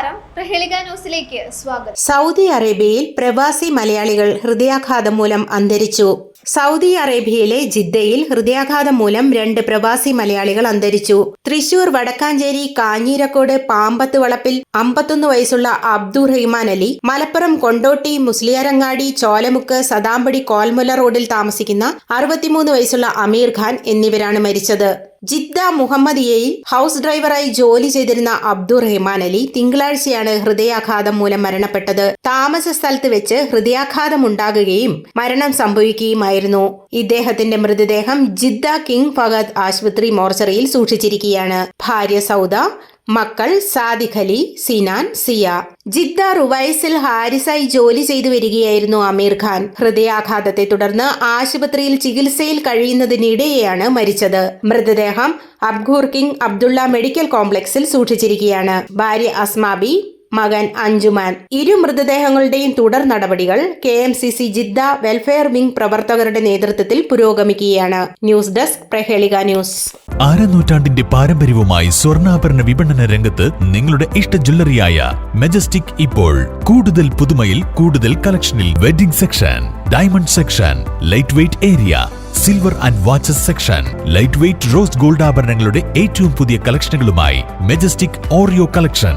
നമസ്കാരം. പ്രഹേളിക ന്യൂസിലേക്ക് സ്വാഗതം. സൗദി അറേബ്യയിൽ പ്രവാസി മലയാളികൾ ഹൃദയാഘാതം മൂലം അന്തരിച്ചു. സൗദി അറേബ്യയിലെ ജിദ്ദയിൽ ഹൃദയാഘാതം മൂലം രണ്ട് പ്രവാസി മലയാളികൾ അന്തരിച്ചു. തൃശൂർ വടക്കാഞ്ചേരി കാഞ്ഞീരക്കോട് പാമ്പത്ത് വളപ്പിൽ അമ്പത്തൊന്ന് വയസ്സുള്ള അബ്ദുൾ റഹ്മാൻ അലി മലപ്പുറം കൊണ്ടോട്ടി മുസ്ലിയാരങ്ങാടി ചോലമുക്ക് സദാമ്പടി കോൽമുല റോഡിൽ താമസിക്കുന്ന അറുപത്തിമൂന്ന് വയസ്സുള്ള അമീർ ഖാൻ എന്നിവരാണ് മരിച്ചത്. ജിദ്ദ മുഹമ്മദിയയിൽ ഹൌസ് ഡ്രൈവറായി ജോലി ചെയ്തിരുന്ന അബ്ദുൾ റഹ്മാൻ അലി തിങ്കളാഴ്ചയാണ് ഹൃദയാഘാതം മൂലം മരണപ്പെട്ടത്. താമസ സ്ഥലത്ത് വെച്ച് ഹൃദയാഘാതം ഉണ്ടാകുകയും മരണം സംഭവിക്കുകയുമായിരുന്നു. ഇദ്ദേഹത്തിന്റെ മൃതദേഹം ജിദ്ദ കിങ് ഫഹദ് ആശുപത്രി മോർച്ചറിയിൽ സൂക്ഷിച്ചിരിക്കുകയാണ്. ഭാര്യ സൗദ മക്കൾ സാദിഖലി സിനാൻ സിയ. ജിദ്ദ റുവൈസിൽ ഹാരിസായി ജോലി ചെയ്തു വരികയായിരുന്നു അമീർ ഖാൻ. ഹൃദയാഘാതത്തെ തുടർന്ന് ആശുപത്രിയിൽ ചികിത്സയിൽ കഴിയുന്നതിനിടെയാണ് മരിച്ചത്. മൃതദേഹം അബ്ഗൂർ കിങ് അബ്ദുള്ള മെഡിക്കൽ കോംപ്ലക്സിൽ സൂക്ഷിച്ചിരിക്കുകയാണ്. ഭാര്യ അസ്മാബി മകൻ അഞ്ജുമാൻ. ഇരു മൃതദേഹങ്ങളുടെയും തുടർ നടപടികൾ K M C C Jeddah welfare wing പ്രവർത്തകരുടെ നേതൃത്വത്തിൽ പുരോഗമിക്കുകയാണ്. News desk Prahelika news. അരനൂറ്റാണ്ടിന്റെ പാരമ്പര്യവുമായി സ്വർണാഭരണ വിപണന രംഗത്ത് നിങ്ങളുടെ ഇഷ്ട ജ്വല്ലറിയായ മെജസ്റ്റിക് ഇപ്പോൾ കൂടുതൽ പുതുമയിൽ കൂടുതൽ കളക്ഷനിൽ wedding section diamond section light weight area silver and watches section light weight rose gold ആഭരണങ്ങളുടെ ഏറ്റവും പുതിയ കളക്ഷനുകളുമായി മെജസ്റ്റിക് ഓറിയോ കളക്ഷൻ.